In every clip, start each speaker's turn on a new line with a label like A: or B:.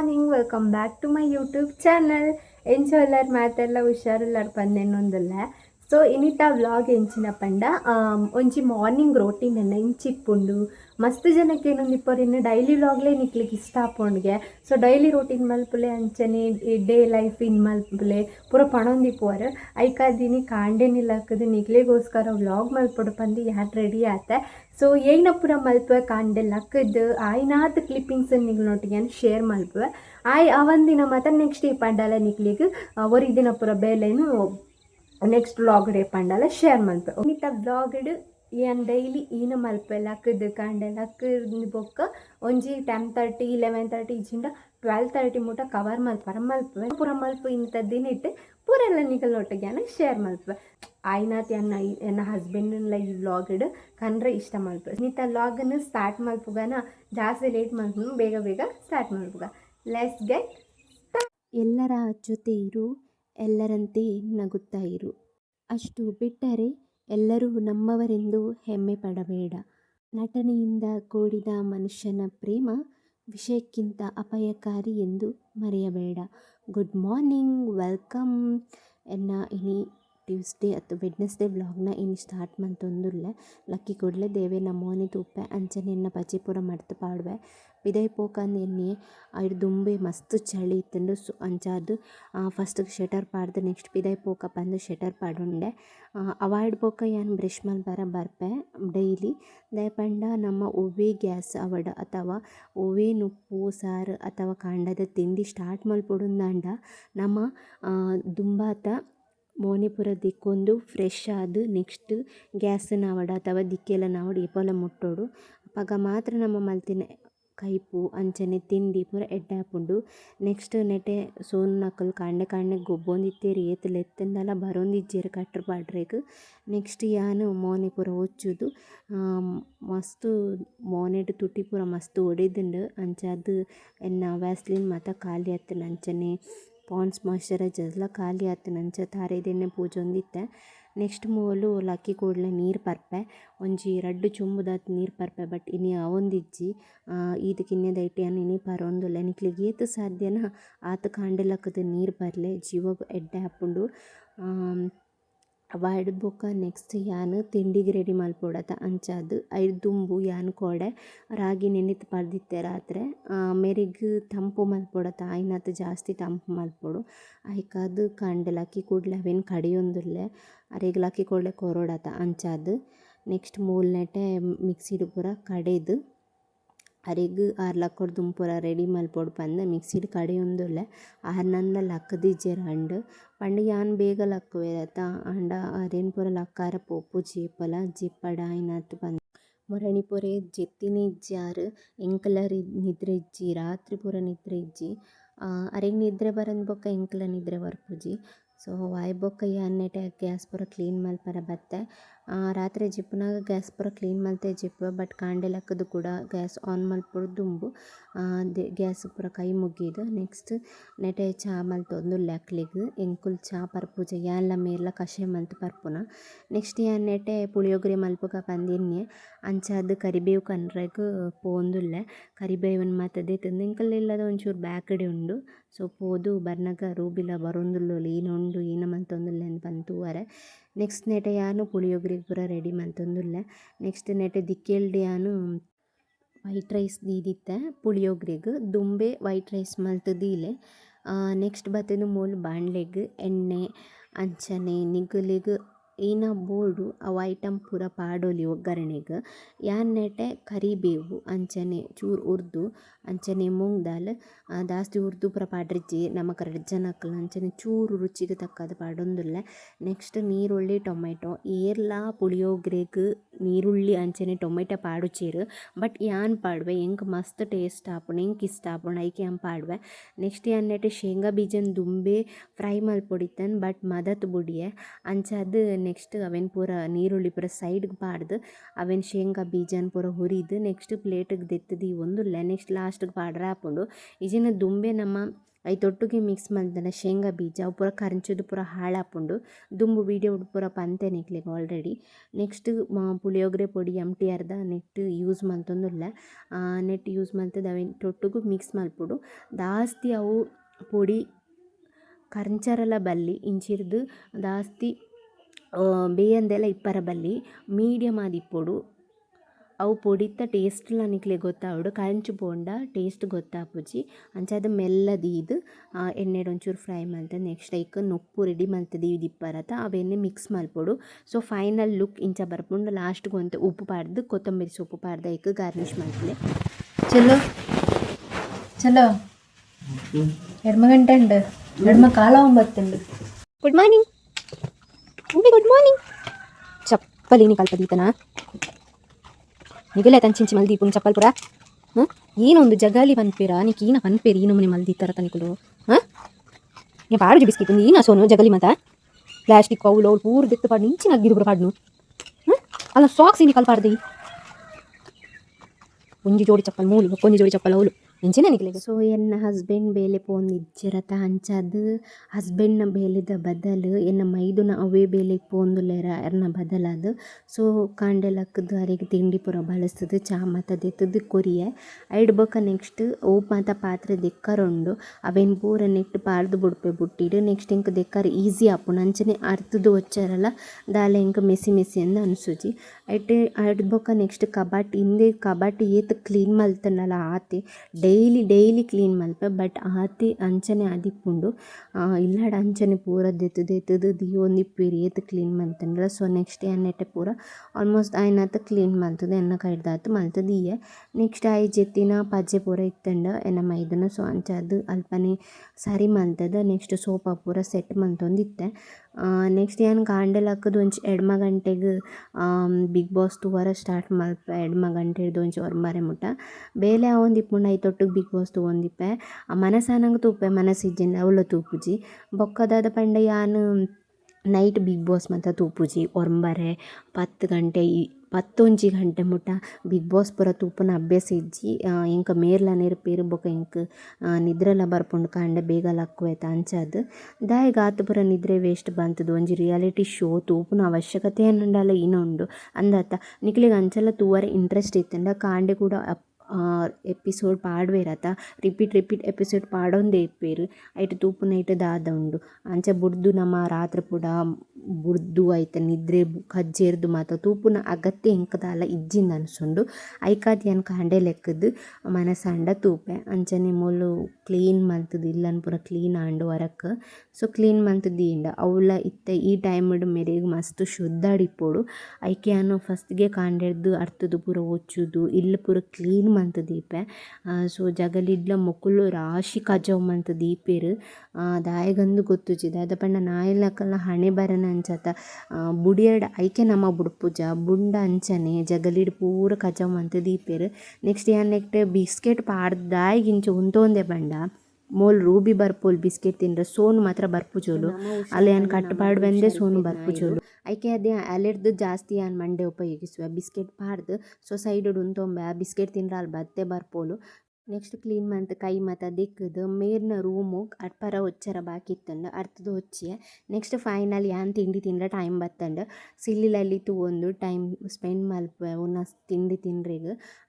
A: Morning welcome back to my YouTube channel ಎಂಚ ಎಲ್ಲರ ಮಾತೆಲ್ಲ ಹುಷಾರೆಲ್ಲರ ಪಂದೆನ್ನೊಂದಲ್ಲ ಸೊ ಇನಿತ ವ್ಲಾಗ್ ಎಂಚಿನ ಪಂಡ ಆಮ್, ಒಂಜಿ ಮಾರ್ನಿಂಗ್ ರೋಟೀನ್ ಎನ್ನ ಇಂಚಿಪ್ಪುಂಡು ಮಸ್ತ್ ಜನಕ್ಕೆ ಏನೊಂದು ಇನ್ನು ಡೈಲಿ ವ್ಲಾಗ್ಲೇ ನಿಕ್ಲಿಕ್ಕೆ ಇಷ್ಟ ಅಪ್ಪೊಂಡ್ಗೆ ಸೊ ಡೈಲಿ ರೋಟೀನ್ ಮಲ್ಪಲೆ, ಅಂಚನೆ ಡೇ ಲೈಫ್ ಇನ್ ಮಲ್ಪುಲೆ, ಪೂರ ಪಣೊಂದಿಪ್ಪುವರು ಐಕಾದಿನಿ ಕಾಂಡೆನಿಲ್ಲಕ್ಕದು ನಿಕ್ಲಿಗೋಸ್ಕರ ವ್ಲಾಗ್ ಮಲ್ಪಡು ಪಂದಿ ಯಾರು ರೆಡಿ ಆತ. ಸೊ ಏನ ಪೂರ ಮಲ್ಪುವೆ ಕಾಂಡೆ ಲಕ್ಕದ್ದು ಆಯ್ನಾದ ಕ್ಲಿಪ್ಪಿಂಗ್ಸ್ ನಿಗ್ನೊಟ್ಟಿಗೆ ಶೇರ್ ಮಲ್ಪುವೆ. ಆಯ್ ಅವಂದಿನ ಮಾತ್ರ ನೆಕ್ಸ್ಟ್ ಈ ಪಂಡಲ ನಿಕ್ಲಿಗೆ ಒರಿ ದಿನ ಪೂರ ಬೇಲೆನು ನೆಕ್ಸ್ಟ್ ವ್ಲಾಗ್ ಡೇ ಪಂಡಲ ಶೇರ್ ಮಲ್ಪೆ ವ್ಲಾಗ್ ವ್ಲಾಗ್ಡ್ ಏನ್ ಡೈಲಿ ಈನ ಮಲ್ಪೆ ಕದ್ದು ಕಾಂಡೆ ಕದ್ದು ಬೊಕ್ಕ ಒಂಜಿ ಟೆನ್ ತರ್ಟಿ ಇಲೆವೆನ್ ತರ್ಟಿ ಇಜಿಂದ ಟ್ವೆಲ್ ತರ್ಟಿ ಮೂಟ ಕವರ್ ಮಲ್ಪರ ಮಲ್ಪೆ ಪೂರ ಮಲ್ಪ ದಿನ ಇಟ್ಟು ಪೂರ ಎಲ್ಲ ನಿಗಲೊಟ್ಟಿಗೆ ಶೇರ್ ಮಲ್ಪುವೆ. ಆಯ್ನಾತ್ ಎನ್ನ ಎನ್ನ ಹಸ್ಬೆಂಡ್ನ ಈ ವ್ಲಾಗ್ಡ್ ಕಂಡ್ರೆ ಇಷ್ಟ ಮಲ್ಪುವೆ. ನಿತ್ತ ವ್ಲಾಗನ್ನು ಸ್ಟಾರ್ಟ್ ಮಲ್ಪುಗನ ಜಾಸ್ತಿ ಲೇಟ್ ಮಲ್ಪು ಬೇಗ ಬೇಗ ಸ್ಟಾರ್ಟ್ ಮಲ್ಪುಗ ಲೆಸ್ ಗೆಟ್
B: ಎಲ್ಲರ ಜೊತೆ ಇರು, ಎಲ್ಲರಂತೆ ನಗುತ್ತಾ ಇರು. ಅಷ್ಟು ಬಿಟ್ಟರೆ ಎಲ್ಲರೂ ನಮ್ಮವರೆಂದು ಹೆಮ್ಮೆ ಪಡಬೇಡ. ನಟನೆಯಿಂದ ಕೂಡಿದ ಮನುಷ್ಯನ ಪ್ರೇಮ ವಿಷಯಕ್ಕಿಂತ ಅಪಾಯಕಾರಿ ಎಂದು ಮರೆಯಬೇಡ. Good morning, welcome. ಎನ್ನ, ಇನಿ ಟ್ಯೂಸ್ಡೇ ಅಥವಾ ವೆಡ್ನೆಸ್ಡೇ ವ್ಲಾಗ್ನ ಇನಿ ಸ್ಟಾರ್ಟ್ ಮಂತೊಂದುಲ್ಲೆ ಲಕ್ಕಿ ಕೊಡ್ಲೆ ದೇವೆ ನಮೋನೆ ತುಪ್ಪೆ ಅಂಚನೆ ಎನ್ನ ಪಚಿಪುರ ಮಡ್ತು ಪಾಡ್ವೆ. ಪಿದೈ ಪೋಕಂದ್ ಎನ್ನೆ ಐಡ್ ದುಂಬೆ ಮಸ್ತ್ ಚಳಿ ಇತ್ತುಂಡು ಸು ಅಂಚಾದ್ ಫಸ್ಟ್ ಶೆಟರ್ ಪಾಡ್ದು ನೆಕ್ಸ್ಟ್ ಪಿದೈ ಪೋಕ ಪಂದ್ ಶೆಟರ್ ಪಾಡುಂಡೆ. ಅವಾಯ್ಡ್ ಪೋಕ ಯಾನ್ ಬ್ರಷ್ ಮಲ್ಪರ ಬರ್ಪೆ ಡೈಲಿ ದಯಪಂಡ ನಮ್ಮ ಒವೆ ಗ್ಯಾಸ್ ಅವಡ ಅಥವಾ ಒವೆ ನುಪ್ಪು, ಸಾರು ಅಥವಾ ಕಾಂಡದ ತಿಂಡಿ ಸ್ಟಾರ್ಟ್ ಮಲ್ಪೊಡುಂದಾಂಡ ನಮ್ಮ ದುಂಬಾತ ಮೋನಿಪುರ ದಿಕ್ಕೊಂದು ಫ್ರೆಶ್ ಆದು ನೆಕ್ಸ್ಟ್ ಗ್ಯಾಸ್ನ ಅವಡ ಅಥವಾ ದಿಕ್ಕೆಲ್ಲ ನಾವಡ್ ಏಪಲ ಮುಟ್ಟೋಡು. ಅಪಗ ಮಾತ್ರ ನಮ್ಮ ಮಲ್ತಿನ ಕೈಪು, ಅಂಚನೆ, ತಿಂಡಿ ಪೂರ ಎಡ್ಡೆ ಆಪುಂಡು ನೆಕ್ಸ್ಟ್ ನೆಟೆ ಸೋನ್ ನಕಲ್ ಕಾಂಡೆ ಕಾಂಡೆ ಗೊಬ್ಬೊಂದಿತ್ತೇರಿ ಏತ್ ಲೆತ್ತಂದಲ ಬರೊಂದಿಜ್ಜೆರ್ ಕಟ್ರ್ ಪಾಡ್ರೆಗ್. ನೆಕ್ಸ್ಟ್ ಯಾನ್ ಮೋನೆ ಪೂರ ಒಚ್ಚುದು ಮಸ್ತ್ ಮೋನೆಡ್ ತುಟಿ ಪೂರ ಮಸ್ತ್ ಒಡೆದುಂಡು ಅಂಚಾದ್ ಎನ್ನ ವ್ಯಾಸ್ಲಿನ್ ಮಾತ ಖಾಲಿ ಆತುಂಡು ಅಂಚನೆ. ಪಾಂಡ್ಸ್ ಮಾಯ್ಶ್ಚರೈಸರ್ಲ ಖಾಲಿ ಆತು ನಂಚ ತಾರೆದೆಣ್ಣೆ ಪೂಜೆ ಒಂದಿತ್ತೆ. ನೆಕ್ಸ್ಟ್ ಮೂವಲು ಲಕ್ಕಿ ಕೂಡ್ಲೆ ನೀರು ಪರ್ಪೆ. ಒಂಜಿ ರಡ್ಡ್ ಚೊಂಬುದಾತ್ ನೀರು ಪರ್ಪೆ, ಬಟ್ ಇನಿ ಅವೊಂದಿಜ್ಜಿ ಈದ್ ದೈಟಿ ಅನ್ನ ಇನಿ ಪರೊಂದುಲ್ಲ ನಿಕ್ಲಿಗೆ ಏತ್ ಸಾಧ್ಯನ ಆತ ಕಾಂಡಲಕ್ಕದ ನೀರು ಬರ್ಲೆ, ಜೀವಗ್ ಎಡ್ಡೆ ಆಪುಂಡು ಆಮ್, ಅವಾಯ್ಡ್ ಬೊಕ ನೆಕ್ಸ್ಟ್ ಯಾನ್ ತಿಂಡಿಗ್ ರೆಡಿ ಮಲ್ಪೊಡತ ಅಂಚಾದ್ ಐರ್ ದುಂಬು ಯಾನ್ ಕೊಡೆ ರಾಗಿ ನೆನಿತ್ ಪರ್ದಿತ್ತೆ ರಾತ್ರೆ. ಮೇರಿಗ್ ತಂಪು ಮಲ್ಪೊಡತ ಆಯ್ನಾತ್ ಜಾಸ್ತಿ ತಂಪು ಮಲ್ಪೊಡು ಐಕಾದ್ ಕಾಂಡೆ ಲಕ್ಕಿ ಕೂಡ್ಲೆ ಅವೆನ್ ಕಡಿಯೊಂದುಲ್ಲೆ ಅರೆಗ್ ಲಕ್ಕಿ ಕುಡ್ಲೆ ಕೊರೊಡತ ಅಂಚಾದ್. ನೆಕ್ಸ್ಟ್ ಮೂಲ್ ಮಿಕ್ಸಿಡು ಮಿಕ್ಸಿಡ್ ಪೂರ ಕಡೆದ್. ಅರೆಗ್ ಆರ್ ಲಕ್ಕೊಡ್ ದುಂಪುರ ರೆಡಿ ಮಲ್ಪೊಡು ಪಂದ್ ಮಿಕ್ಸಿಡ್ ಕಡೆಯೊಂದುಲ್ಲೆ ಆರ್ ನಂದ ಲಕ್ಕದಿಜ್ಜೆರ್ ಅಂಡ್. ಪಂಡ್ ಯಾನ್ ಬೇಗ ಲಕ್ಕುವೆರತ ಆಂಡ ಅರೆನ್ ಪೂರ ಲಕ್ಕಾರೆ ಪೋಪು, ಜೇಪಲ, ಜಿಪ್ಪಡ ಆಯ್ನಾತ್ ಪಂದ್. ಮೊರಣಿ ಪೊರೆ ಜೆತ್ತಿನ ಇಜ್ಜಾರ್ ಎಂಕಲರ್ ನಿದ್ರೆ ಇಜ್ಜಿ, ರಾತ್ರಿ ಪೂರ ನಿದ್ರೆ ಇಜ್ಜಿ ಅರೆಗ್ ನಿದ್ರೆ ಬರೊಂದು ಬೊಕ ಎಂಕಲ ನಿದ್ರೆ ಬರ್ಪುಜಿ ಸೊ ವಾಯ್ಬೊಕ್ಕ ಬೊಕ ಯಾನ್ ನೆಟೆ ಗ್ಯಾಸ್ ಪೂರ ಕ್ಲೀನ್ ಮಲ್ಪರ ಬತ್ತೆ. ರಾತ್ರಿ ಜಿಪ್ಪುನಾಗ ಗ್ಯಾಸ್ ಪೂರ ಕ್ಲೀನ್ ಮಲ್ತೆ ಜಿಪ್ಪು ಬಟ್ ಕಾಂಡೆ ಲಕ್ಕದು ಕೂಡ ಗ್ಯಾಸ್ ಆನ್ ಮಲ್ಪುರ ದುಂಬು. ಗ್ಯಾಸ್ ಪೂರ ಕೈ ಮುಗ್ಗಿದು. ನೆಕ್ಸ್ಟ್ ನೆಟೆ ಚಾ ಮಲ್ತೊಂದು ಲೆಕ್ಲಿಗ್ ಎಂಕುಲ್ ಚಾ ಪರ್ಪುಜೆ, ಯಾನ್ಲ ಮೇರ್ಲ ಕಷೆ ಮಲ್ತು ಪರ್ಪುನ. ನೆಕ್ಸ್ಟ್ ಯಾನ್ ನೆಟೆ ಪುಳಿಯೋಗರೆ ಮಲ್ಪುಗ ಪಂದಿನ್ನೆ ಅಂಚಾದ್ ಕರಿಬೇವು ಕನ್ರೆಗ್ ಪೋಂದುಲ್ಲೆ. ಕರಿಬೇವನ್ ಮಾತದೆ ತಂದು ಎಂಕಲ್ ಇಲ್ಲದ ಒಂಚೂರು ಬ್ಯಾಕಡೆ ಉಂಡು. ಸೊ ಪೋದು ಬರ್ನಗ ರೂಬಿಲ ಬರೊಂದುಲ್ಲು ಏನು ಉಂಡು ಈನ ಮಂತೊಂದುಲ್ಲೆ ಪಂತೂವರೆ ನೆಕ್ಸ್ಟ್ ನೆಟೆ ಯಾನು ಪುಳಿಯೋಗರೆಗ್ ಪೂರ ರೆಡಿ ಮಂತೊಂದುಲ್ಲೆ ನೆಕ್ಸ್ಟ್ ನೆಟೆ ದಿಕ್ಕೆಲ್ಡ್ ಯಾನು ವೈಟ್ ರೈಸ್ ದೀದಿತ್ತೆ ಪುಳಿಯೋಗರೆಗ್ ದುಂಬೆ ವೈಟ್ ರೈಸ್ ಮಲ್ತ್ ದೀಲೆ ನೆಕ್ಸ್ಟ್ ಬತ್ತುದು ಮೂಲು ಬಾಂಡ್ಲೆಗ್ ಎಣ್ಣೆ ಅಂಚನೆ ನಿಗಲಿಗ್ ಏನ ಬೋರ್ಡು ಅವು ಐಟಮ್ ಪೂರ ಪಾಡೊಲಿ ಒಗ್ಗರಣೆಗ್. ಯಾನ್ ನೆಟೆ ಕರಿಬೇವು, ಅಂಚನೆ ಚೂರು ಉರ್ದು, ಅಂಚನೆ ಮೂಂಗ್ ದಾಲ್ ದಾಸ್ತಿ ಉರ್ದು ಪೂರ ಪಾಡ್ರಿಜ್ಜಿ ನಮಕ್ ರಡ್ಡ್ ಜನಕ್ಲ್ ಅಂಚನೆ ಚೂರು ರುಚಿಗ್ ತಕ್ಕದ ಪಾಡೊಂದುಲ್ಲೆ. ನೆಕ್ಸ್ಟ್ ನೀರುಳ್ಳಿ ಟೊಮೆಟೊ ಏರ್ಲ ಪುಳಿಯೋಗ್ರೆಗ್ ನೀರುಳ್ಳಿ, ಅಂಚನೆ ಟೊಮೆಟೊ ಪಾಡುಚೆರ್. ಬಟ್ ಯಾನ್ ಪಾಡ್ವೆ ಎಂಕ್ ಮಸ್ತ್ ಟೇಸ್ಟ್ ಆಪುಂಡು ಎಂಕ್ ಇಷ್ಟ ಆಪುಂಡು ಐಕೆ ಯಾನ್ ಪಾಡ್ವೆ. ನೆಕ್ಸ್ಟ್ ಯಾನ್ ನೆಟೆ ಶೇಂಗಾ ಬೀಜನ್ ದುಂಬೆ, ಫ್ರೈ ಮಲ್ಪೊಡಿತ್ತನ್, ಬಟ್ ಮದತ್ ಬುಡಿಯೆ. ಅಂಚಾದ್ ನೆಕ್ಸ್ಟ್ ಅವೆನ್ ಪೂರ ನೀರುಳ್ಳಿ ಪೂರ ಸೈಡ್ಗೆ ಬಾಡ್ದು, ಅವೆನ್ ಶೇಂಗಾ ಬೀಜನ್ ಪೂರ ಹುರಿದು ನೆಕ್ಸ್ಟ್ ಪ್ಲೇಟ್ಗ್ ದೆತ್ತದಿ ಒಂದುಲ್ಲ ನೆಕ್ಸ್ಟ್ ಲಾಸ್ಟಿಗೆ ಪಾಡ್ರೆ ಆಪುಂಡು ಈಜಿನ ದುಂಬೆ ನಮ್ಮ ಐತೊಟ್ಟಿಗೆ ಮಿಕ್ಸ್ ಮಾಡಿದಲ್ಲ ಶೇಂಗಾ ಬೀಜ, ಅವು ಪೂರ ಕರಂಚುದು ಪೂರ ಹಾಳಾಪುಂಡು ದುಂಬು ವೀಡಿಯೋ ಪೂರ ಪಂತೆ ನಿಕ್ಲೆಗ್ ಆಲ್ರೆಡಿ ನೆಕ್ಸ್ಟ್ ಪುಳಿಯೋಗರೆ ಪೊಡಿ, ಎಮ್ಟಿ ಅರ್ಧ ನೆಟ್ ಯೂಸ್ ಮಲ್ತೊಂದುಲ್ಲ ನೆಟ್ ಯೂಸ್ ಮಲ್ತದ ಅವೆನ್ ತೊಟ್ಟುಗು ಮಿಕ್ಸ್ ಮಲ್ಪುಡು ದಾಸ್ತಿ ಅವು ಪೊಡಿ ಕರ್ಂಚರಲ ಬಲ್ಲಿ, ಇಂಚಿರ್ದು ದಾಸ್ತಿ ಬೇಯಂದೆಲ ಇಪ್ಪರ ಬಲ್ಲಿ ಮೀಡಿಯಮ್ ಆದಿಪ್ಪೊಡು ಅವು ಪೊಡಿತ್ತ ಟೇಸ್ಟ್ಲ ನಿಕ್ಲೆ ಗೊತ್ತಾವಡು ಕಂಚು ಪೋಂಡ ಟೇಸ್ಟ್ ಗೊತ್ತಾಪುಜಿ ಅಂಚಾದ್ ಮೆಲ್ಲ ದೀದ್ ಎಣ್ಣೆಡ್ ಒಂಚೂರು ಫ್ರೈ ಮಲ್ತ ನೆಕ್ಸ್ಟ್ ಐಕ್ ನೊಪ್ಪು ರೆಡಿ ಮಲ್ತ್ ದೀದ್ ಇಪ್ಪರತ ಅವೆಣ್ಣೆ ಮಿಕ್ಸ್ ಮಲ್ಪೊಡು ಸೊ ಫೈನಲ್ ಲುಕ್ ಇಂಚ ಬರ್ಪುಂಡು. ಲಾಸ್ಟ್ಗೆ ಒಂದು ಉಪ್ಪು ಪಾಡ್ದು ಕೊತ್ತಂಬರಿ ಸೊಪ್ಪು ಪಾಡ್ದು ಐಕ್ ಗಾರ್ನಿಷ್ ಮಾಡ್ತೀನಿ.
A: ಚಲೋ? ಚಲೋ? ಎಡ್ಮ ಗಂಟೆ ಉಂಡು. ಎಡ್ಮ ಕಾಲ ಒಂಬತ್ತುಂಡು.
B: ಗುಡ್ ಮಾರ್ನಿಂಗ್ ಗುಡ್ ಮಾರ್ನಿಂಗ್ ಚಪ್ಪಲಿನಿ ಕಲ್ಪದೀತನ ನಿಗಲೆ ತಂಚಿಂಚಿ ಮಲ್ದೀಪುನ್ ಚಪ್ಪಲ್ ಪುರ ಹಾಂ ಏನೊಂದು ಜಗಾಲಿ ಪನ್ಪೇರ ನೀಕ್ ಈನ ಪನ್ಪೇರಿ ಈ ನಮೂನೆ ಮಲ್ದೀತರ ತನಿಕುಲು ಹಾಂ ನೀ ಪಾಡು ಬಿಸ್ಕಿತ್ತು ಈನ ಸೋನು ಜಗಲಿ ಮತ ಪ್ಲಾಸ್ಟಿಕ್ ಅವು ಅವ್ಳು ಪೂರ್ ದೆತ್ತು ಪಾಡು ನಿಂಚಿನ ಗಿರುಬ್ರು ಪಾಡ್ನು ಹಾಂ ಅಲ್ಲ ಸಾಕ್ಸ್ ಇನಿ ಕಲ್ಪಾಡ್ದಿ ಒಂಜಿ ಜೋಡಿ ಚಪ್ಪಲ್ ಮೂಲು ಒಂಜಿ ಜೋಡಿ ಚಪ್ಪಲ್ ಅವಳು ಇಂಚಿನ ನಿಗಲಿಗೆ ಸೊ ಎನ್ನ ಹಸ್ಬೆಂಡ್ ಬೇಲೆ ಪೋನ್ ಇಜ್ಜರತ ಹಸ್ಬೆಂಡ್ ಹಸ್ಬೆಂಡ್ನ ಬೇಲೆದ ಬದಲು, ಎನ್ನ ಮೈದುನ ಅವೇ ಬೇಲೆಗ್ ಪೋಂದುಲೆರ ಎರ್ನ ಬದಲಾದು ಸೊ ಕಾಂಡೆಲಕ್ಕದು ಅರೆಗ್ ತಿಂಡಿ ಪೂರ ಬಳಸ್ತದು, ಚಾ ಮಾತ ದೆತ್ತದು ಕೊರಿಯೆ. ಐಡ್ ಬೊಕ ನೆಕ್ಸ್ಟ್ ಓಪ್ ಮಾತ ಪಾತ್ರೆ ದೆಕ್ಕರೊಂಡು. ಅವೆನ್ ಪೂರ ನೆಟ್ ಪಾರ್ದು ಬುಡ್ಪೆ ಬುಟ್ಟಿಡ್. ನೆಕ್ಸ್ಟ್ ಇಂಕ ದೆಕ್ಕರ್ ಈಸಿ ಆಪುಂಡು ಅಂಚನೆ ಅರ್ಥದು ಒಚ್ಚರಲ್ಲ, ದಾಲೆ ಇಂಕ ಮೆಸಿ ಮೆಸಿ ಅಂದ ಅನ್ಸುಜಿ. ಐಟ್ ಐಟ್ ಬೊಕ ನೆಕ್ಸ್ಟ್ ಕಬಾಟ್, ಹಿಂದೆ ಕಬಾಟ್ ಏತ್ ಕ್ಲೀನ್ ಮಲ್ತನಲ ಆತಿ. ಡೈಲಿ ಡೈಲಿ ಕ್ಲೀನ್ ಮಲ್ಪೆ, ಬಟ್ ಆತಿ ಅಂಚನೆ ಆದಿಪ್ಪುಂಡು. ಇಲ್ಲಾಡ ಅಂಚನೆ ಪೂರ ದೆತ್ತು ಒಂದು ಒಂದಿಪ್ಪೆರ್ ಏತ್ ಕ್ಲೀನ್ ಮಲ್ತನಲ್ಲ ಸೊ, ನೆಕ್ಸ್ಟ್ ಎನ್ನೆಟ್ಟೆ ಪೂರ ಆಲ್ಮೋಸ್ಟ್ ಆಯ್ನಾತ ಕ್ಲೀನ್ ಮಲ್ತದೆ ಎನ್ನ ಕೈಡ್ದಾತ್ ಮಲ್ತದ ಇಯ್ಯೆ ನೆಕ್ಸ್ಟ್ ಆಯ್ ಜೆತ್ತಿನ ಪಜ್ಜೆ ಪೂರ ಇತ್ತಂಡ ಎನ್ನ ಮೈದನ, ಸೊ ಅದು ಅಲ್ಪನೆ ಸರಿ ಮಲ್ತದ. ನೆಕ್ಸ್ಟ್ ಸೋಫಾ ಪೂರ ಸೆಟ್ ಮಲ್ತೊಂದಿತ್ತೆ. ನೆಕ್ಸ್ಟ್ ಏನು ಕಾಂಡೆಲಕ್ಕದು ಒಂಚಿ ಎಡ್ಮ ಗಂಟೆಗ್ ಬಿಗ್ ಬಾಸ್ ತೂವರ ಸ್ಟಾರ್ಟ್ ಮಲ್ಪೆ ಎಡ್ಮ ಗಂಟೆಡ್ದು ಒಂಚಿ ಒರ್ಮರೆ ಮುಟ. ಬೇಲೆ ಅವೊಂದಿಪ್ಪುಂಡು ಐತೊಟ್ಟುಗ್ ಬಿಗ್ ಬಾಸ್ ತೂವೊಂದಿಪ್ಪೆ ಮನಸಾನಂಗ್ ತೂಪೆ ಮನಸ್ಸಿಜ್ಜಿಂದ ಅವ್ಲ ತೂಪುಜಿ. ಬೊಕ್ಕ ಪಂಡ ಯಾನ್ ನೈಟ್ ಬಿಗ್ ಬಾಸ್ ಮಾತ ತೂಪುಜಿ. ಒರ್ಂಬರೆ ಪತ್ತು ಗಂಟೆ, ಈ, ಪತ್ತೊಂಜಿ ಗಂಟೆ ಮುಟ ಬಿಗ್ ಬಾಸ್ ಪೂರ ತೂಪುನ ಅಭ್ಯಾಸ ಇಜ್ಜಿ. ಎಂಕ ಮೇರ್ಲ ನೆರಪೇರ್ ಬೊಕ ಎಂಕ್ ನಿದ್ರೆಲ ಬರ್ಪುಂಡು ಕಾಂಡೆ ಬೇಗ ಲಕ್ಕುವೆತ ಅಂಚಾದ್. ದಾಯೆಗ್ ಪೂರ ನಿದ್ರೆ ವೇಸ್ಟ್ ಬಂತುದು? ಒಂಜಿ ರಿಯಾಲಿಟಿ ಶೋ ತೂಪುನ ಅವಶ್ಯಕತೆ ಎನ್ನಂಡಲ ಇನ ಉಂಡು ಅಂದತ್ತ ನಿಕ್ಲೆಗ್ ಅಂಚಲ್ಲ ತೂವರೆ ಇಂಟ್ರೆಸ್ಟ್ ಇತ್ತಂಡ ಕಾಂಡೆ ಕೂಡ ಎಪಿಸೋಡ್ ಪಾಡ್ವೆರತ ರಿಪೀಟ್ ರಿಪೀಟ್ ಎಪಿಸೋಡ್ ಪಾಡೊಂದೇ ಇಪ್ಪೆರ್ ಐಟ್ ತೂಪುನ ಐಟ್ ದಾದ ಉಂಡು ಅಂಚ ಬುಡ್ದು ನಮ ರಾತ್ರಿ ಪೂರ ಬುಡ್ದು ಐತ ನಿದ್ರೆ ಕಜ್ಜೆರ್ದು ಮಾತ ತೂಪುನ ಅಗತ್ಯ ಎಂಕದಾಲ ಇಜ್ಜಿಂದ್ ಅನ್ಸುಂಡು. ಐಕಾದ್ ಯಾನ್ ಕಾಂಡೆ ಲೆಕ್ಕದ್ ಮನಸಂಡ ತೂಪೆ. ಅಂಚನೆ ಮೂಲು ಕ್ಲೀನ್ ಮಲ್ತುದು ಇಲ್ಲನ್ ಪೂರ ಕ್ಲೀನ್ ಆಂಡು ವರಕ್. ಸೊ ಕ್ಲೀನ್ ಮಲ್ತುದು ದೀಂಡ ಅವುಲ ಇತ್ತೆ ಈ ಟೈಮ್ಡ್ ಮೇರೆಗ್ ಮಸ್ತ್ ಶುದ್ಧಾಡಿಪ್ಪೊಡು ಐಕೆ ಅನ್ನು ಫಸ್ಟ್ಗೆ ಕಾಂಡೆದ್ದು ಅರ್ಥದು ಪೂರ ಒಚ್ಚುದು ಇಲ್ಲ್ ಪೂರ ಕ್ಲೀನ್ ಮಂತ್ ದೀಪೆ. ಸೊ ಜಗಲಿಡ್ಲ ಮೊಕುಲು ರಾಶಿ ಕಜಾವು ಮಂತ್ ದೀಪೆರ್ ದಾಯೆಗಂದು ಗೊತ್ತುಜಿ ದಾದ ಪಂಡ ನಾಯಿಲಕಲ್ನ ಹಣೆ ಬರನ ಅಂಚತ ಬುಡಿಯಡ್ ಐಕೆ ನಮ ಬುಡ್ಪುಜ ಬುಂಡ ಅಂಚನೆ, ಜಗಲಿಡ್ ಪೂರ ಕಜಾವು ಮಂತ್ ದೀಪೆರ್ ನೆಕ್ಸ್ಟ್ ಯಾನ್ ನೆಕ್ಸ್ಟ್ ಬಿಸ್ಕೆಟ್ ಪಾಡ್ದ್ ದಾಯಿಗಿಂಚ ಉಂತೋಂದೆ ಪಂಡ. ಮೋಲ್ ರೂಬಿ ಬರ್ಪೋಲ್ ಬಿಸ್ಕೆಟ್ ತಿಂಡ್ರೆ ಸೋನು ಮಾತ್ರ ಬರ್ಪುಜೋಲು ಅಲ್ಲ ಏನು ಕಟ್ ಬಂದೆ ಸೋನು ಬರ್ಪುಜೋಲು ಐಕೆ ಅದೇ ಅಲೆರ್ದು ಜಾಸ್ತಿ ಏನು ಮಂಡೆ ಉಪಯೋಗಿಸುವ ಬಿಸ್ಕೆಟ್ ಪಾಡ್ದು ಸೊ ಸೈಡ್ ಉಂತೊಂಬೆ ಬಿಸ್ಕೆಟ್ ತಿಂಡ್ರೆ ಅಲ್ಲಿ ಬತ್ತೆ ಬರ್ಪೋಲು. ನೆಕ್ಸ್ಟ್ ಕ್ಲೀನ್ ಮಂತ್ ಕೈ ಮಾತ ದಿಕ್ಕದು, ಮೇರ್ನ ರೂಮು ಅಟ್ಪರ ಒಚ್ಚರ ಬಾಕಿ ಇತ್ತಂಡು ಅರ್ತದ ಹೊಚ್ಚಿಯೆ ನೆಕ್ಸ್ಟ್ ಫೈನಲ್ ಯಾನ್ ತಿಂಡಿ ತಿಂದ್ರೆ ಟೈಮ್ ಬತ್ತಂಡು ಸಿಲ್ಲಿಲಲ್ಲಿ ತೂವೊಂದು ಟೈಮ್ ಸ್ಪೆಂಡ್ ಮಲ್ಪ ಉನ್ನ ತಿಂಡಿ ತಿನ್ರಿಗ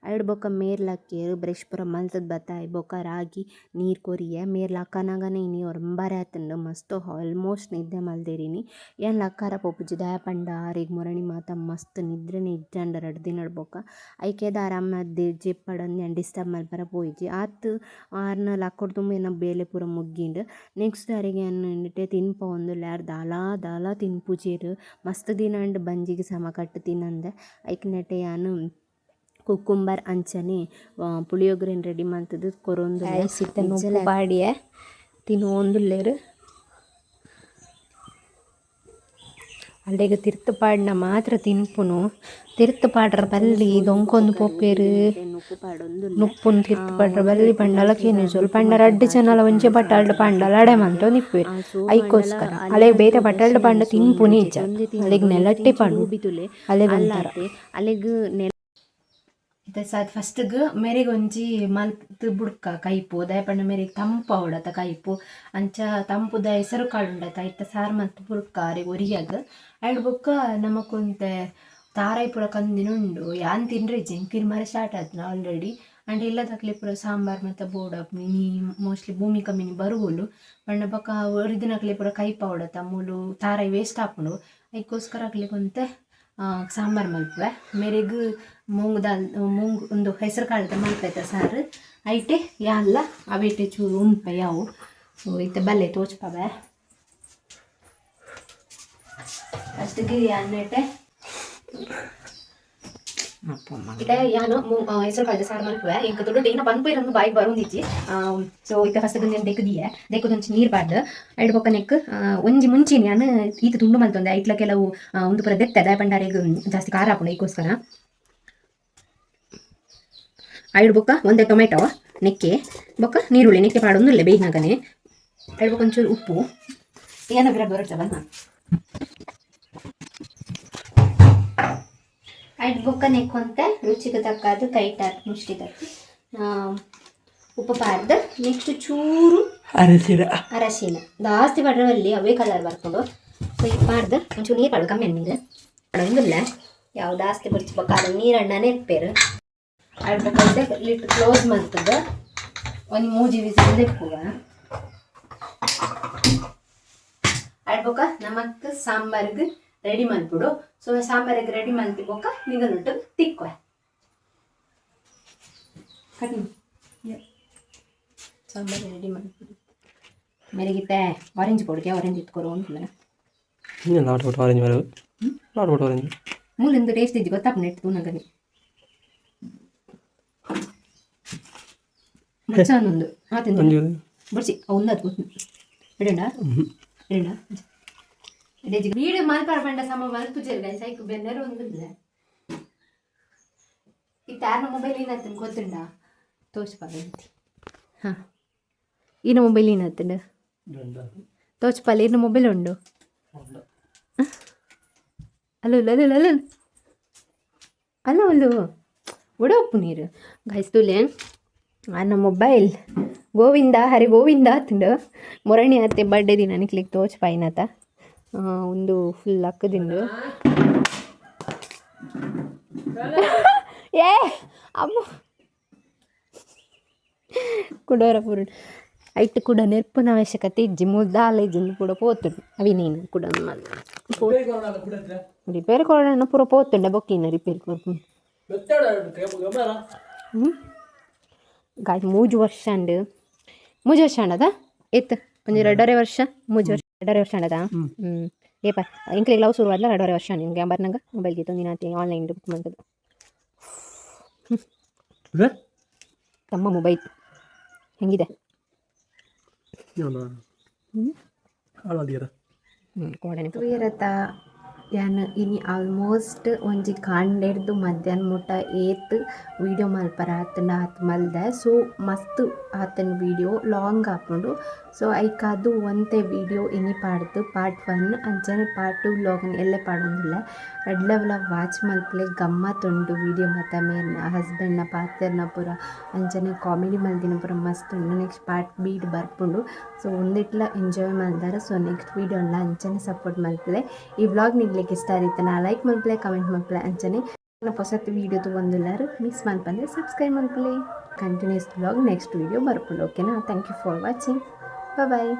B: ಎರಡು ಬೊಕ್ಕ ಬೊಕ ಮೇರ್ಲಕ್ಕೆರ್ ಬ್ರಷ್ ಪೂರ ಮಲ್ತದ್ ಬತ್ತಾಯ್, ಬೊಕ ರಾಗಿ, ನೀರು ಕೊರಿಯ. ಮೇರ್ ಲಕ್ಕನಗನೆ ಇನಿ ಒರ್ಂಬರೆ ಆತುಂಡು ಮಸ್ತ್ ಆಲ್ಮೋಸ್ಟ್ ನಿದ್ದೆ ಮಲ್ದೆರಿನಿ ಏನು ಲಕ್ಕಾರ ಪೋಪುಜಿ ದಯ ಪಂಡ ಆರಿಗ್ ಮುರಣಿ ಮಾತ ಮಸ್ತ್ ನಿದ್ರೆನೆ ಇಜ್ಜಂಡ ರಡ್ಡ್ ದಿನಡ್ ಬೊಕ. ಐಕೆದ ಆರಾಮ ಜೆಪ್ಪಡೊಂದು ಯಾನ್ ಡಿಸ್ಟರ್ಬ್ ಮಲ್ಪರ ಪೋಯಿಜಿ ಆತ್ ಆರ್ನ ಲಕ್ಕೊಡ್ ತುಂಬ ಏನ ಬೇಲೆ ಪೂರ ಮುಗ್ಗಿಂಡ್ ನೆಕ್ಸ್ಟ್ ಅರೆಗೆ ಎನ್ನುಂಡಿಟ್ಟೆ ತಿನ್ಪ ದಾಲಾ ದಾಲ ದಾಲ ತಿನ್ಪುಜೆರ್ ಮಸ್ತ್ ದಿನಂಡ್ ಬಂಜಿಗೆ ಸಮ ಕಟ್ಟು ತಿನ್ನಂದೆ. ಐಕ್ ನೆಟ್ಟೆ ಯಾನ್ ಕುಕ್ಕುಂಬರ್ ಅಂಚನೆ ಪುಳಿಯೋಗರೆನ್ ರೆಡಿ ಮಂತುದು ಕೊರೊಂದು
A: ಬಾಡಿಯ ಉಪ್ಪು ಪಾಡಿಯೆ ಅಲ್ಲೆಗ್ ತಿರ್ತ್ ಪಾಡ್ನ ಮಾತ್ರ ತಿನ್ಪುನು ತಿರ್ತ್ ಪಾಡ್ರ ಬಲ್ಲಿ ದೊಂಕೊಂದು ಪೊಪ್ಪೆರ್
B: ಉಪ್ಪು ಪಾಡೊಂದು
A: ನುಪ್ಪುನ್ ತಿರ್ತ್ ಪಾಡ್ರ ಬಲ್ಲಿ ಪಂಡಲಕ್ಕೇನು ಜೋಲ್ ಪಂಡ ರಡ್ಡ್ ಜನಲ ಒಂಜೆ ಬಟಾಲ್ಡ್ ಪಂಡಲ ಅಡೆ ಮಂತೊ ನಿಪ್ಪುವೆರ್ ಐಕೋಸ್ಕರ ಅಲೆಗ್ ಬೇತೆ ಬಟಾಲ್ಡ್ ಪಂಡ ತಿನ್ಪುನಿ ಇಜ್ಜ ಅಲೆಗ್ ನೆಲಟ್ಟೆ ಪಂಡು
B: ಬಿತುಲೆ
A: ಅಲೆಗ್ ಅಂತಾರ
B: ಅಲೆಗ್ ನೆಲ
A: ಇತ್ತೆ ಸಾತ್ ಫಸ್ಟ್ಗ್ ಮೇರೆಗ್ ಒಂಜಿ ಮಲ್ತ್ ಬುಡ್ಕ ಕೈಪು ದಯಪಣ್ಣ ಮೇರೆಗ್ ತಂಪು ಅವಡತ ಕೈಪು ಅಂಚ ತಂಪು ದ ಹೆಸರು ಕಾಳು ಉಂಡತ ಇತ್ತ ಸಾರ್ ಮಲ್ತ್ ಬುಡ್ಕ ಅರೆಗ್ ಒರಿಯಾಗ. ಅಳ್ ಬೊಕ್ಕ ನಮಕೊಂತೆ ತಾರಾಯಿ ಪೂರ ಕಂದಿನುಂಡು ಯಾನ್ ತಿನ್ರೆ ಜಂಕಿರ್ ತಿನ್ಮರೆ ಸ್ಟಾರ್ಟ್ ಆತ್ನ ಆಲ್ರೆಡಿ. ಅಂಡ್ ಇಲ್ಲ ತಕ್ಲಿ ಪೂರ ಸಾಂಬಾರ್ ಮತ್ತು ಬೋಡ ನೀ ಮೋಸ್ಟ್ಲಿ ಭೂಮಿ ಮಿನಿ ಬರುವೋಲು. ಪಂಡ ಬೊಕ್ಕ ಒರಿದಿನಕ್ಲಿ ಪುರ ಕೈಪ ಅವಡತ ಮೂಲು ತಾರಾಯಿ ವೇಸ್ಟ್ ಹಾಕೊಂಡು ಅದಕ್ಕೋಸ್ಕರ ಅಕ್ಲೆ ಕುಂತೆ ಆ, ಸಾಂಬಾರ್ ಮಲ್ಪುವೆ. ಮೇರೆಗ್ ಮೂಂಗ್ ದಾಲ್ ಮೂಂಗ್ ಒಂದು ಹೆಸರು ಕಾಳದ ಮಲ್ಪೈತ ಸಾರು. ಐಟೆ ಯಾಲ್ಲ ಅವೇಟೆ ಚೂರು ಉಂಪ ಯಾವು. ಇತ್ತ ಬಲ್ಲೆ ತೋಚ್ಪವೆ. ಗಿರಿ ಯಾನ್ನೆಟೆ ಇತ್ತೆ ಯಾನು ಹೆಸರು ಕಾಳ್ದ ಸಾರು ಮಲ್ಪುವೆ ಈಗ ದೊಡ್ಡ ಏನ ಬಂದು ಇರೊಂದು ಬಾಯಿಗೆ ಬರೋಂದಿಜ್ಜಿ ಸೊ ಈಗ ಫಸ್ಟ್ ನೀನು ದೆಕ್ಕದಿಯೆ ದೆಕ್ಕದೊಂಚು ನೀರು ಬಾರ್ದು ಐಡ್ ಬೊಕ್ಕ ನೆಕ್ ಒಂಜಿ ಮುಂಚಿನ ನಾನು ಈತ ತುಂಡು ಮಲ್ತೊಂದೆ. ಐಟ್ಲ ಕೆಲವು ಒಂದು ಪುರ ದೆತ್ತೆ ದಾಯಪಂಡಾರೆಗ್ ಜಾಸ್ತಿ ಖಾರ ಹಾಕೊಂಡು ಈಗೋಸ್ಕರ. ಐಡ್ ಬೊಕ್ಕ ಒಂದೇ ಟೊಮೆಟೊ ನೆಕ್ಕೆ. ಬೊಕ್ಕ? ನೀರುಳ್ಳಿ ನೆಕ್ಕೆ ಪಾಡೊಂದುಲ್ಲೆ ಬೇಯಿನಾಗನೆ ಐಡ್ ಬೊಕ್ಕ ಒಂಚೂರು ಉಪ್ಪು. ಏನಾಗ್ರೆ ಬರುತ್ತೆ? ಬನ್ನ. ಐಡ್ ಬೊಕ್ಕ ನೆಕ್ಕೊಂತ ರುಚಿಗೆ ತಕ್ಕದು ಕೈಟಾತ್ ಮುಷ್ಟಿ ತಕ್ಕಿ ಉಪ್ಪು ಪಾರ್ದು ನೆಕ್ಸ್ಟ್ ಚೂರು ಅರಶಿನ. ಜಾಸ್ತಿ ಪಡ್ರಲ್ಲಿ ಅವೇ ಕಲರ್ ಬರ್ಕೊಂಡು ಸೊ ಇದು ಮಾಡ್ದು ಒಂಚೂರು ನೀರು ಪಾಡು ಕಮ್ಮಿ ನೀರು ಪಡೋಂಗಿಲ್ಲ. ಯಾವ ಜಾಸ್ತಿ ಬರ್ಚ್ಬೇಕಾದ್ರೆ ನೀರಣ್ಣನೇ ಎಪ್ಪೇರು ಅಡ್ಬೇಕಾದ್ರೆ ಲಿಟ್ ಕ್ಲೋಸ್ ಮಾಡ್ತದ. ಒಂದು ಮೂಜಿ ವಿಸಿಲ್ ತೆಪ್ಪುಗ ಅಡ್ಬೇಕ ನಮಕ್ ಸಾಂಬಾರ್ಗೆ ರೆಡಿ ಮಾಡ್ಬಿಡು. ಸೊ ಸಾಂಬಾರಿಗೆ ರೆಡಿ ಮಾಡ್ತಿಬೋಕ ನಿಗನುಟ್ಟು ತಿಕ್ವ ಕಟ್ ಸಾಂಬಾರು ರೆಡಿ ಮಾಡ್ಬಿಡು. ಮೆರಿಗಿತ್ತೆ ಆರೆಂಜ್ ಕೊಡ್ಗೆ ಆರೆಂಜ್ ಇಟ್ಕೊರು
C: ಅಂತಂದ್ರೆ ಆರೆಂಜ್ ಆರೆಂಜ್
A: ಮೂಲಂದು ಟೇಸ್ಟ್ ಇದ್ದು ಗೊತ್ತಾಪ ನೆಟ್ಟು ಮಚ್ಚನೊಂದು ಮಾತಿಂದು
C: ಒಂದು
A: ಬಿಡಿಸಿ ಒಂದು ಅದು ಇಡಂಡ ಇಡಂಡ വീട് മലപ്പുറം സമ മലപ്പു ചെറുക്കാൻ സൈക്ക് ബെന്നർ ഒന്നുമില്ല ഈ താരണ മൊബൈൽ ഇതിനകത്ത് ಗೊತ್ತುಂಡ ತೋಚ್ಪಾಲೆ ಹಾಂ ಈನ ಮೊಬೈಲ್ ಏನತ್ತಂಡ ತೋಚ್ಪಾಲೆ ಈನ ಮೊಬೈಲ್ ಉಂಡು ಅಲ್ಲ ಅಲ್ಲ ಅಲ್ಲ ಅಲ್ಲ ಅಲ್ಲ ಅಲ್ಲ ಒಡಪ್ಪು ನೀರು ಗಾಯ್ಸ್ತುಲೆ ನನ್ನ ಮೊಬೈಲ್. ಗೋವಿಂದ ಹರಿ ಗೋವಿಂದ ತಿಂಡು ಮೊರಣಿ ಅತ್ತೆ ಬರ್ಡೇ ದಿನ ನಿಕ್ಲಿಕ್ಕೆ ತೋಚ್ ಪಾಯಿನತ ಒಂದು ಫುಲ್ ಅಕ್ಕದಿಂದು ಏ ಅಮ್ಮ. ಕುಡೋರ ಪೂರ್ಣ. ಐಟ್ ಕೂಡ ನೆರ್ಪುನ ಅವಶ್ಯಕತೆ ಇಜ್ಜಿ. ಮುದ್ದಾಲೇಜಿಂದು ಕೂಡ ಪೋತುಂಡು. ಅವಿ ನೀನು ಕೂಡ ರಿಪೇರ್ ಕೊಡೋಣ ಪೂರ ಪೋತುಂಡ. ಬೊಕ್ಕಿನ ರಿಪೇರಿ ಕೊಡ್ಕೊಂಡು ಹ್ಞೂ ಗಾಡಿ ಮೂಜು ವರ್ಷ ಅಂಡ್ ಮೂಜು ವರ್ಷ ಅಂಡದ ಎತ್ತು ಒಂದು ಎರಡೂವರೆ ವರ್ಷ? ಮೂಜು ವರ್ಷ ಎರಡೂವರೆ ವರ್ಷ ಹ್ಞೂ ಏಪ ಇಂಕ್ಲಿಗೆ ಲವ್ ಶುರು ಆದ್ಲ ಎರಡೂವರೆ ವರ್ಷ ನಿನ್ಗೆ ಬರ್ನಂಗ ನೀನು ಆತಿ ಆನ್ಲೈನ್ ಬುಕ್ ಮಾಡ್ತದೆ ತಮ್ಮ ಮೊಬೈಲ್ ಹೆಂಗಿದೆ?
C: ಹಾಳಾದಿಯರ
A: ಇರತ್ತ ಯಾನ್ ಇನಿ ಆಲ್ಮೋಸ್ಟ್ ಒಂಜಿ ಕಾಂಡೆಡ್ದು ಮಧ್ಯಾಹ್ನ ಮುಟ್ಟ ಏತ್ ವೀಡಿಯೋ ಮಲ್ಪರ ಆತನ ಆತ್ ಮಲ್ದೆ. ಸೊ ಮಸ್ತ್ ಆತನ ವೀಡಿಯೋ ಲಾಂಗ್ ಹಾಕೊಂಡು ಸೊ ಐಕಾದು ಒಂದೇ ವೀಡಿಯೋ ಇನಿ ಪಾಡ್ದು. ಪಾರ್ಟ್ ಒನ್ ಅಂಚನೆ ಪಾರ್ಟ್ ಟು ವ್ಲಾಗನ್ ಎಲ್ಲೇ ಪಾಡೊಂದಿಲ್ಲ ರೆಡ್ ಲೆವೆಲ ವಾಚ್ ಮಲ್ಪಲೆ ಗಮ್ಮತ್ ಉಂಡು ವೀಡಿಯೋ ಮತ್ತೆ ಮೇನ್ ಹಸ್ಬೆಂಡ್ನ ಪಾತ್ರನ ಪೂರ. ಅಂಚನೆ ಕಾಮಿಡಿ ಮಲ್ದಿನ ಪೂರ ಮಸ್ತ್ ಉಂಡು ನೆಕ್ಸ್ಟ್ ಪಾರ್ಟ್ ಬೀಟ್ ಬರ್ಪುಂಡು. ಸೊ ಒಂದಿಟ್ಲ ಎಂಜಾಯ್ ಮಲ್ದಾರ. ಸೊ ನೆಕ್ಸ್ಟ್ ವೀಡಿಯೋನ ಅಂಚನೆ ಸಪೋರ್ಟ್ ಮಲ್ಪಲೆ ಈ ವ್ಲಾಗ್ ನಿಗ್ಲಿಕ್ಕೆ ಇಷ್ಟ ಆಗಿತ್ತು ನಾ ಲೈಕ್ ಮಲ್ಪಲೆ ಕಮೆಂಟ್ ಮಲ್ಪಲೆ ಅಂಚನೆ. ಹೊಸತ್ತು ವೀಡಿಯೋದು ಒಂದಿಲ್ಲಾರು ಮಿಸ್ ಮಲ್ಪಂದ್ರೆ ಸಬ್ಸ್ಕ್ರೈಬ್ ಮಲ್ಪಲೆ ಕಂಟಿನ್ಯೂಸ್ ಬ್ಲಾಗ್ ನೆಕ್ಸ್ಟ್ ವೀಡಿಯೋ ಬರ್ಪುಂಡು ಓಕೆನಾ thank you for watching bye